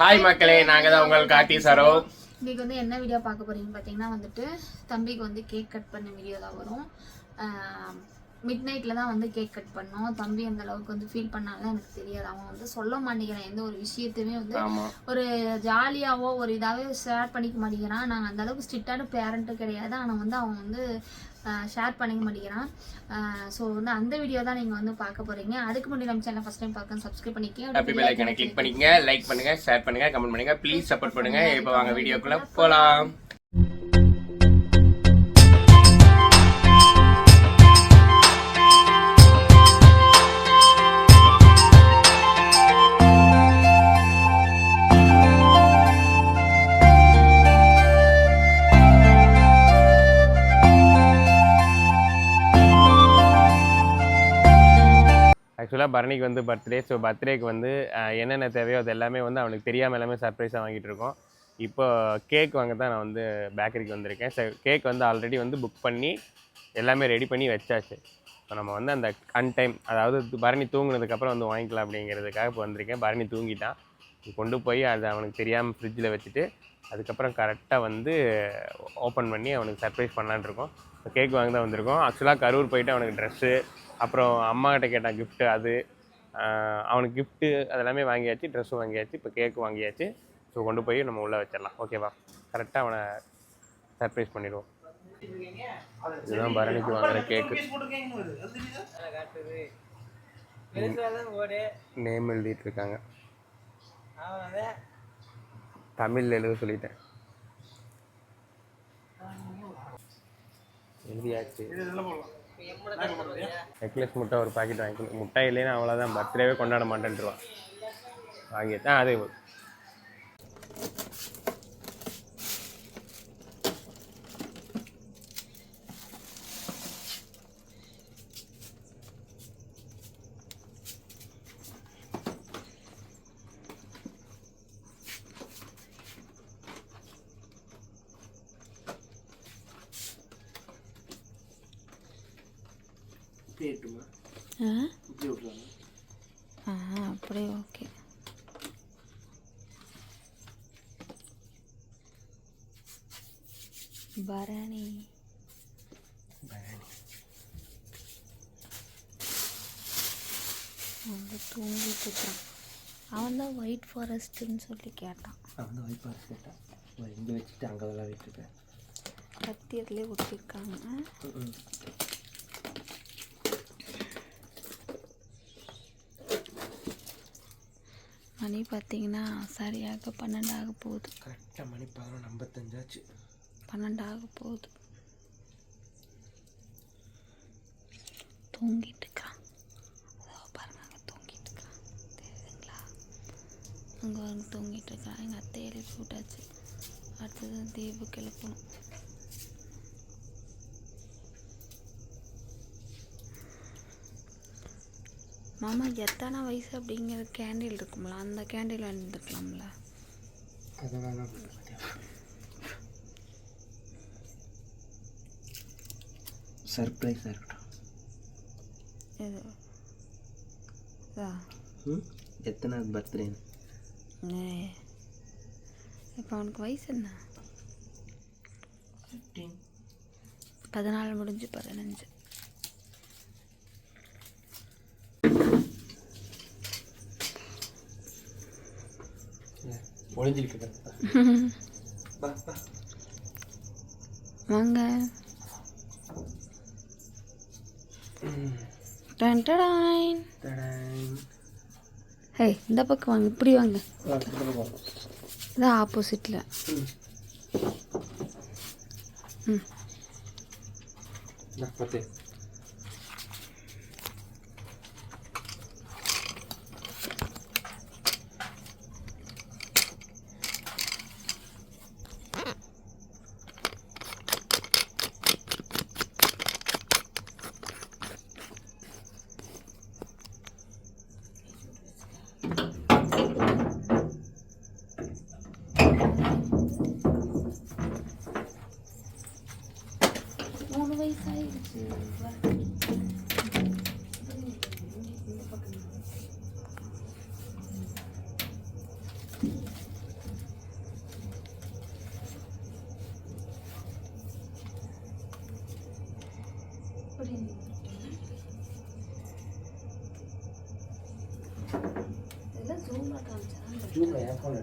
Hi மக்களே. நாங்க தான் உங்கள் கார்த்தி சரோ இன்னைக்கு வந்து என்ன வீடியோ பார்க்க போறீங்கன்னு பார்த்தீங்கன்னா வந்துட்டு தம்பிக்கு வந்து கேக் கட் பண்ண வீடியோ தான் வரும். மிட் நைட்டில் தான் வந்து கேக் கட் பண்ணோம். தம்பி அந்த அளவுக்கு வந்து ஃபீல் பண்ணாலும் எனக்கு தெரியாது. அவன் வந்து சொல்ல மாட்டேங்கிறான். எந்த ஒரு விஷயத்தையுமே வந்து ஒரு ஜாலியாவோ ஒரு இதாகவே ஷேர் பண்ணிக்க மாட்டேங்கிறான். நாங்கள் அந்த அளவுக்கு ஸ்ட்ரிக்டான பேரண்ட்டு கிடையாது. ஆனால் வந்து அவன் வந்து ஷேர் பண்ணிக்க மாட்டேங்கிறான். ஸோ வந்து அந்த வீடியோ தான் நீங்கள் வந்து பார்க்க போகிறீங்க அதுக்கு முன்னாடி நம்ம சேனல் ஃபஸ்ட் டைம் பார்க்க சப்ஸ்கிரைப் ஐக்கனை கிளிக் பண்ணிக்கங்க லைக் பண்ணுங்க ஷேர் பண்ணுங்க கமெண்ட் பண்ணுங்க. ப்ளீஸ் சப்போர்ட் பண்ணுங்க. இப்போ வாங்க வீடியோக்குள்ள போலாம். ஆக்சுவலாக பரணிக்கு வந்து பர்த்டே ஸோ பர்த்டேக்கு வந்து என்னென்ன தேவையோ அது எல்லாமே வந்து அவனுக்கு தெரியாமல் எல்லாமே சர்ப்ரைஸாக வாங்கிட்டு இருக்கோம். இப்போ கேக் வாங்க தான் நான் வந்து பேக்கரிக்கு வந்திருக்கேன். ஸோ கேக் வந்து ஆல்ரெடி வந்து புக் பண்ணி எல்லாமே ரெடி பண்ணி வச்சாச்சு. இப்போ நம்ம வந்து அந்த அன்டைம் அதாவது பரணி தூங்குனதுக்கப்புறம் வந்து வாங்கிக்கலாம் அப்படிங்கிறதுக்காக இப்போ வந்திருக்கேன். பரணி தூங்கிட்டான். கொண்டு போய் அது அவனுக்கு தெரியாமல் ஃப்ரிட்ஜில் வச்சுட்டு அதுக்கப்புறம் கரெக்டாக வந்து ஓப்பன் பண்ணி அவனுக்கு சர்ப்ரைஸ் பண்ணலான்னு இருக்கோம். இப்போ கேக் வாங்க தான் வந்திருக்கோம். ஆக்சுவலாக கரூர் போயிட்டு அவனுக்கு ட்ரெஸ்ஸு அப்புறம் அம்மா கிட்ட கேட்டான் gift அது அவனுக்கு கிஃப்ட்டு அதெல்லாமே வாங்கியாச்சு ட்ரெஸ்ஸும் வாங்கியாச்சு இப்போ கேக்கு வாங்கியாச்சு. ஸோ கொண்டு போய் நம்ம உள்ளே வச்சிடலாம். ஓகேவா கரெக்டாக அவனை சர்ப்ரைஸ் பண்ணிடுவோம். இதுதான் பரணிக்கு வாங்குற கேக்கு நேம் எழுதிட்டு இருக்காங்க. தமிழில் எழுத சொல்லிட்டேன். எழுதியாச்சு. நெக்லஸ் முட்டை ஒரு பாக்கெட் வாங்கிக்கணும். முட்டை இல்லைன்னா அவ்வளோதான் பர்த்டேவே கொண்டாட மாட்டேன்ட்டுருவான் வாங்கியாச்சு. ஆ அதே ஆ? அப்படியே ஓகே. பரணி. அவங்க தூங்கிட்டு அவன் தான் ஒயிட் ஃபாரஸ்ட்னு சொல்லி கேட்டான். வந்து வைப்பார் கேட்டான். இங்கே வச்சுட்டு அங்கே விளையாடிட்டு இருக்கேன் கத்தியத்துலேயே ஒட்டியிருக்காங்க மணி பார்த்தீங்கன்னா சரியாக பன்னெண்டாக போகுது. கரெக்டாக மணி பதினொன்று ஐம்பத்தஞ்சாச்சு. பன்னெண்டாக போகுது. தூங்கிட்டு இருக்கான் அதோ பாருங்க அங்கே தூங்கிட்டு தெரியுதுங்களா? அங்கே வந்து தூங்கிட்டு இருக்கான் எங்கள் அத்தை எழுப்பி விட்டாச்சு. அடுத்தது தீபுக்கு எழுப்பணும். மாமா எத்தனை வயசு அப்படிங்கிற கேண்டில் இருக்கும்ல அந்த கேண்டில் வந்துருக்கலாம்ல. சர்ப்ரைஸாக இருக்கட்டும். இது? எத்தனாவது பர்த்டேன்னு இப்போ அவனுக்கு வயசு என்ன? பதினாலு முடிஞ்சு பதினஞ்சு. ஒளிஞ்சிருக்கு பா பா வாங்க டன் டடாயின். தடாய். ஹே இந்த பக்கம் வாங்க இப்படி வாங்க வா, இந்த பக்கம். இதான் ஆப்போசிட்டில் ம். ம் இந்தா, பத்து 就买一套了。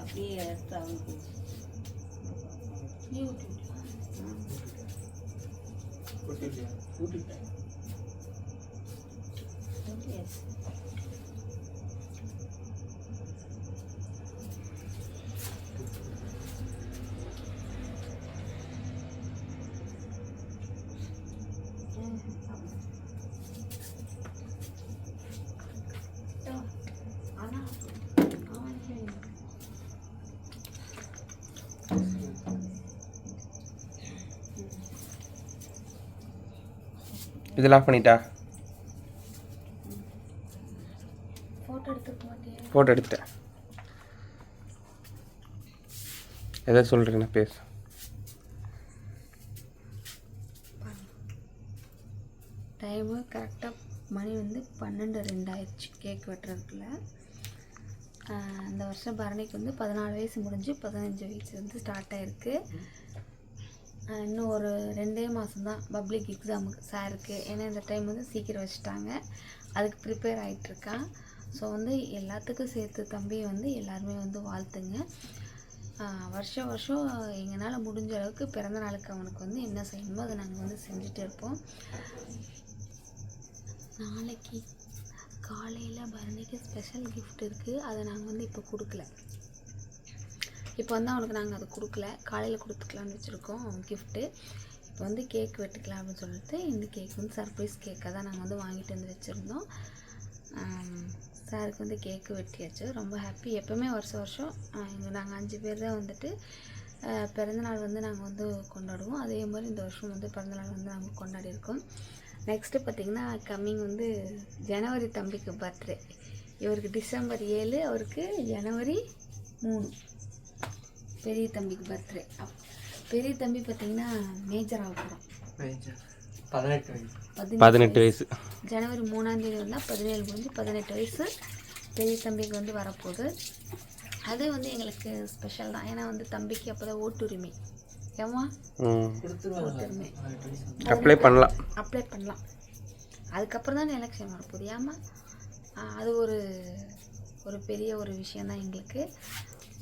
அப்படியே எடுத்து அவனுக்கு இதில் ஆஃப் பண்ணிட்டா? ஃபோட்டோ எடுத்துட்டேன் எதை சொல்கிறீங்க பேசு. டைமு கரெக்டாக மணி வந்து பன்னெண்டு ரெண்டாயிடுச்சு கேக் வெட்டுறதுக்குள்ள. இந்த வருஷம் பரணிக்கு வந்து பதினாலு வயசு முடிஞ்சு பதினஞ்சு வயசு வந்து ஸ்டார்ட் ஆயிருக்கு. ஆஹ் இன்னும் ஒரு ரெண்டே மாதம் தான் பப்ளிக் எக்ஸாமுக்கு சாருக்கு ஏன்னா இந்த டைம் வந்து சீக்கிரம் வச்சுட்டாங்க. அதுக்கு ப்ரிப்பேர் ஆகிட்டுருக்கான் ஸோ வந்து எல்லாத்துக்கும் சேர்த்து தம்பி வந்து எல்லாருமே வந்து வாழ்த்துங்க. வருஷம் வருஷம் எங்களால் முடிஞ்ச அளவுக்கு பிறந்த நாளுக்கு அவனுக்கு வந்து என்ன செய்யணுமோ அதை நாங்கள் வந்து செஞ்சுட்டு இருப்போம். நாளைக்கு காலையில் பரணிக்கு ஸ்பெஷல் கிஃப்ட் இருக்குது அதை நாங்கள் வந்து இப்போ கொடுக்கல. இப்போ வந்து அவனுக்கு நாங்கள் அதை கொடுக்கல. காலையில் கொடுத்துக்கலான்னு வச்சுருக்கோம். கிஃப்ட்டு இப்போ வந்து கேக் வெட்டுக்கலாம் அப்படின்னு சொல்லிட்டு இந்த கேக் வந்து சர்ப்ரைஸ் கேக்காக தான் நாங்கள் வந்து வாங்கிட்டு வந்து வச்சுருந்தோம். சாருக்கு வந்து கேக்கு வெட்டியாச்சு. ரொம்ப ஹாப்பி எப்போவுமே வருஷம் வருஷம் எங்கள் நாங்கள் அஞ்சு பேர் தான் வந்துட்டு பிறந்தநாள் வந்து நாங்கள் வந்து கொண்டாடுவோம். அதே மாதிரி இந்த வருஷம் வந்து பிறந்தநாள் வந்து நாங்கள் கொண்டாடியிருக்கோம் நெக்ஸ்ட்டு பார்த்திங்கன்னா கம்மிங் வந்து ஜனவரி தம்பிக்கு பர்த்டே இவருக்கு டிசம்பர் ஏழு அவருக்கு ஜனவரி மூணு. பெரிய தம்பிக்கு பர்த்டே பெரிய தம்பி பார்த்திங்கன்னா மேஜர் ஆக போகிறோம் பதினெட்டு வயசு. பதினெட்டு வயசு. ஜனவரி மூணாம் தேதி வந்தால் பதினேழு முடிஞ்சு பதினெட்டு வயசு பெரிய தம்பிக்கு வந்து வரப்போகுது. அது வந்து எங்களுக்கு ஸ்பெஷல் தான். ஏன்னா வந்து தம்பிக்கு அப்போ தான் ஓட்டுரிமை. ஏமா ஓட்டுரிமை அப்ளை பண்ணலாம். அப்ளை பண்ணலாம். அதுக்கப்புறம் தான் எலெக்ஷன் வரப்போகுது. ஏமா அது ஒரு ஒரு பெரிய ஒரு விஷயந்தான் எங்களுக்கு.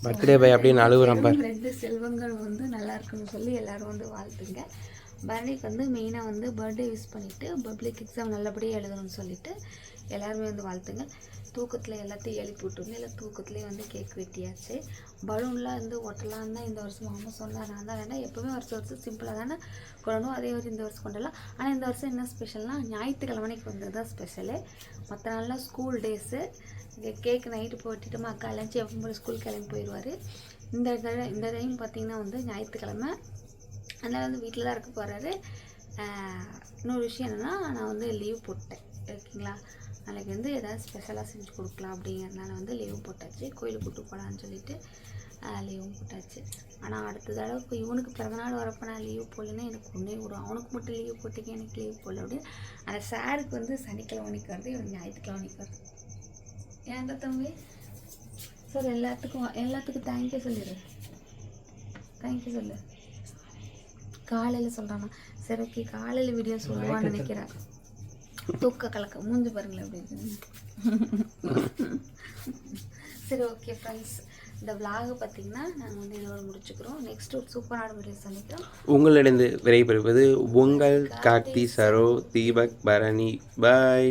பர்த்டே பை அப்படின்னு அழுகுறேன் பாரு. ரெண்டு செல்வங்கள் வந்து நல்லா இருக்குன்னு சொல்லி எல்லாரும் வந்து வாழ்த்துங்க. பரணிக்கு வந்து மெயினாக வந்து பர்த்டே யூஸ் பண்ணிவிட்டு பப்ளிக் எக்ஸாம் நல்லபடியாக எழுதணும்னு சொல்லிட்டு எல்லாருமே வந்து வாழ்த்துங்க. தூக்கத்தில் எல்லாத்தையும் எழுப்பி விட்டுருங்க இல்லை தூக்கத்துலேயே வந்து கேக் வெட்டியாச்சு. பலூன்லாம் வந்து ஒட்டலாம் தான் இந்த வருஷம் மாமா சொன்னார். நான் தான் வேண்டாம் எப்போவுமே வருஷம் வருஷம் சிம்பிளாக தானே கொள்ளணும் அதே மாதிரி இந்த வருஷம் கொண்டலாம் ஆனால் இந்த வருஷம் என்ன ஸ்பெஷல்னால் ஞாயிற்றுக்கிழமைக்கு வந்தது தான் ஸ்பெஷலு மற்ற நாளில் ஸ்கூல் டேஸு கேக் நைட்டு போட்டுட்டுமா அக்கா லஞ்ச் எப்போ போல ஸ்கூல் கிளம்பி போயிடுவார். இந்த தடவை இந்த டைம் பார்த்தீங்கன்னா வந்து ஞாயிற்றுக்கிழமை. அதனால் வந்து வீட்டில் தான் இருக்க போகிறாரு இன்னொரு விஷயம் என்னென்னா நான் வந்து லீவ் போட்டேன். ஓகேங்களா? நாளைக்கு வந்து ஏதாவது ஸ்பெஷலாக செஞ்சு கொடுக்கலாம் அப்படிங்கிறதுனால வந்து லீவும் போட்டாச்சு. கோயிலுக்கு கூட்டு போகலான்னு சொல்லிட்டு லீவும் போட்டாச்சு. ஆனால் அடுத்த தடவை இவனுக்கு பிறந்தநாள் வரப்போ நான் லீவ் போடலன்னா எனக்கு ஒன்றே விடும். அவனுக்கு மட்டும் லீவ் போட்டுக்க எனக்கு லீவ் போடல அப்படின்னு. அந்த சாருக்கு வந்து சனிக்கிழமை அன்னைக்கு வருது இவனுக்கு ஞாயிற்றுக்கிழமை அன்னைக்கு வருது. ஏன் தம்பி? சார் எல்லாத்துக்கும் எல்லாத்துக்கும் தேங்க்யூ சொல்லிடு. தேங்க்யூ சொல்லு. காலையில் சொல்கிறானா சரி ஓகே காலையில் வீடியோ சொல்லுவான்னு நினைக்கிறேன். தூக்க கலக்க மூஞ்சி பாருங்களேன் எப்படி இருக்குன்னு சரி ஓகே ஃப்ரெண்ட்ஸ் இந்த vlog பார்த்தீங்கன்னா நாங்கள் வந்து இதோட முடிச்சுக்கிறோம். நெக்ஸ்ட் ஒரு சூப்பரான வீடியோ சந்திக்கிறோம் உங்களிடம் விடைபெறுவது உங்கள் கார்த்தி சரோ தீபக் பரணி. பாய்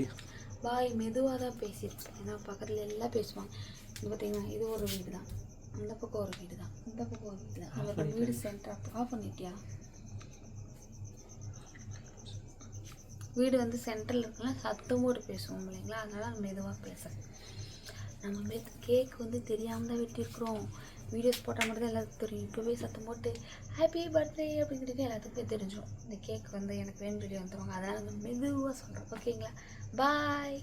பாய் மெதுவாக தான் பேசியிருப்பேன் ஏன்னா பக்கத்தில் எல்லாம் பேசுவாங்க. இது பார்த்தீங்கன்னா இது ஒரு வீடு தான் அந்த பக்கம் ஒரு வீடு தான் இந்த பக்கம் ஒரு வீடு தான் அந்த வீடு சென்டர் ஆஃப் பண்ணிட்டியா? வீடு வந்து சென்டரில் இருக்குன்னா சத்தமோடு பேசுவோம் இல்லைங்களா? அதனால் நான் மெதுவாக பேசுகிறேன் நம்ம மெத் கேக் வந்து தெரியாமல் தான் வெட்டியிருக்கிறோம் வீடியோஸ் போட்டால் மட்டும் தான் எல்லாத்துக்கும் தெரியும். இப்போவே சத்தம் போட்டு ஹாப்பி பர்த்டே அப்படிங்கிறது எல்லாத்துக்குமே தெரிஞ்சிடும் இந்த கேக் வந்து எனக்கு வேணும் வீடியோ வந்துருவாங்க அதனால் நம்ம மெதுவாக சொல்கிறோம் ஓகேங்களா பாய்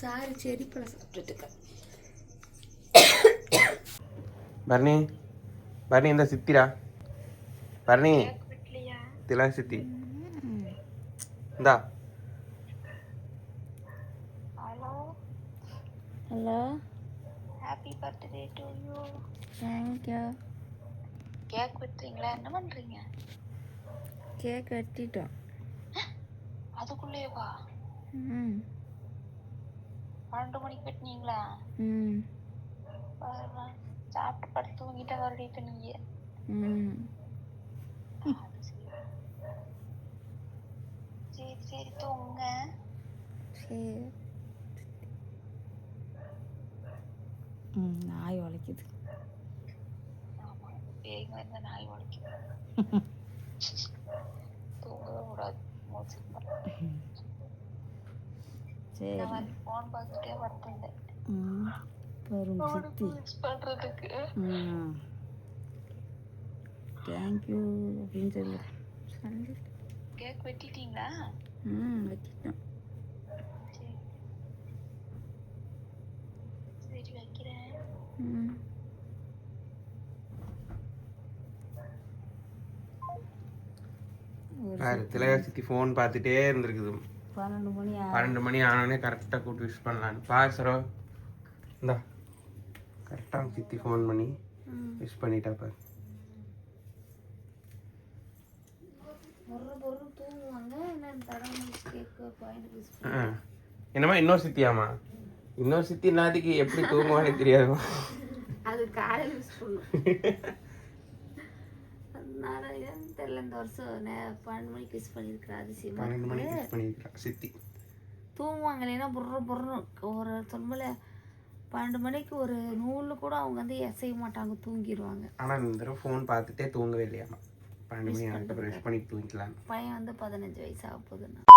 சாரி செரி பழம் சாப்பிட்டுருக்கேன் பரணி பரணி இந்த சித்திரா. பரணி. திலா சித்தி. இந்தா. Hello. Happy birthday to you thank you cake வெட்டுறீங்களா? என்ன பண்றீங்க? கேக் வெட்டிட்டோம். அதுக்குள்ளேயே வா. ம். பன்னெண்டு மணிக்கு வெட்டினீங்களா? ம். சாப்பிட்டு படுத்து தூங்கிட்ட வருடிட்டு நீங்க ம். சரி சரி தூங்க சரி ம். நாய் உழைக்குது ஆமா பேய்ங்க வந்து நாய் உடைக்கும் தூங்கவே கூடாது மூச்சு சரி இந்த மாதிரி ஃபோன் பார்த்துட்டே படுத்துருந்தேன் ம். வரும் ஃபோனுக்கு பண்றதுக்கு தேங்க்யூ அப்படின்னு சொல்லு கேக் வெட்டிட்டீங்களா ம் வச்சுட்டோம் சரி வைக்கிறேன் ம் பாரு ஃபோன் பார்த்துட்டே இருந்திருக்குது. பன்னெண்டு மணி பன்னெண்டு மணி ஆனோடனே கரெக்டாக கூப்பிட்டு விஷ் பண்ணலான்னு. பாரு சரோ. இந்தா. கரெக்டாக சித்தி ஃபோன் பண்ணி விஷ் பண்ணிட்டா பாரு ஒரு பொருள் தூங்குவாங்க என்ன தடவை கேக்கு பாயிண்ட் யூஸ் ஆ. என்னம்மா இன்னொரு சித்தியாம்மா? இன்னொரு சித்தி நாளைக்கு எப்படி தூங்குவானே தெரியாதுமா அது காலையில் யூஸ் பண்ணும். அதனால தெரியல இந்த வருஷம் பன்னெண்டு மணிக்கு யூஸ் பண்ணியிருக்கிறேன் அதிசயமா பன்னெண்டு மணிக்கு விஷ் பண்ணியிருக்கா சித்தி. தூங்குவாங்க இல்லைன்னா புர்ற புர்ற ஒரு சொம்பல பன்னெண்டு மணிக்கு ஒரு நூலில் கூட அவங்க வந்து எசைய மாட்டாங்க தூங்கிடுவாங்க ஆனால் இந்த தடவை ஃபோன் பார்த்துட்டே தூங்கவே இல்லையாம்மா. பன்னெண்டு மணி ஆகிட்ட விஷ் பண்ணி தூங்கிக்கலாம் பையன் வந்து பதினஞ்சு வயசு ஆக போகுதுன்னா